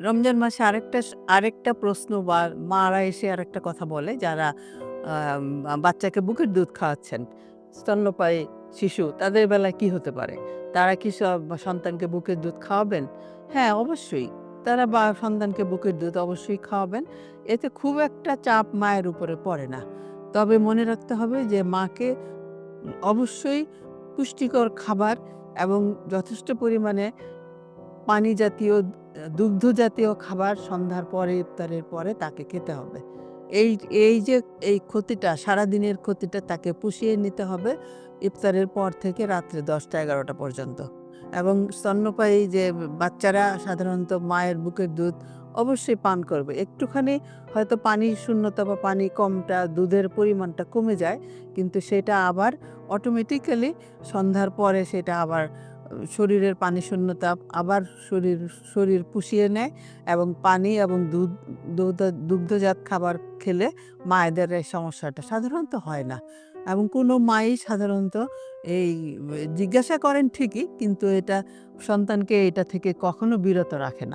রমজান মাসে আরেকটা আরেকটা প্রশ্ন বা মারা এসে আরেকটা কথা বলে যারা বাচ্চাকে বুকের দুধ খাওয়াচ্ছেন। স্তন্যপায়ী শিশু তাদের বেলায় কি হতে পারে? তারা কি সব সন্তানকে বুকের দুধ খাওয়াবেন? হ্যাঁ, অবশ্যই। তারা বা সন্তানকে বুকের দুধ অবশ্যই খাওয়াবেন। এতে খুব একটা চাপ মায়ের উপরে পড়ে না। তবে মনে রাখতে হবে যে মাকে অবশ্যই পুষ্টিকর খাবার এবং যথেষ্ট পরিমাণে পানি জাতীয়, দুগ্ধ জাতীয় খাবার সন্ধ্যার পরে, ইফতারের পরে তাকে খেতে হবে। এই এই যে, এই ক্ষতিটা, সারাদিনের ক্ষতিটা তাকে পুষিয়ে নিতে হবে ইফতারের পর থেকে রাত্রে ১০টা-১১টা পর্যন্ত। এবং স্তন্যপায়ী যে, বাচ্চারা সাধারণত মায়ের বুকের দুধ অবশ্যই পান করবে। একটুখানি হয়তো পানির শূন্যতা বা পানি কমটা, দুধের পরিমাণটা কমে যায়। কিন্তু সেটা আবার অটোমেটিক্যালি সন্ধ্যার পরে সেটা আবার শরীরের পানি শূন্যতা আবার শরীর শরীর পুষিয়ে নেয় এবং পানি এবং দুধ দুগ্ধজাত খাবার খেলে মায়েদের এই সমস্যাটা সাধারণত হয় না। এবং কোনো মাই সাধারণত এই জিজ্ঞাসা করেন ঠিকই, কিন্তু এটা সন্তানকে এটা থেকে কখনো বিরত রাখে না।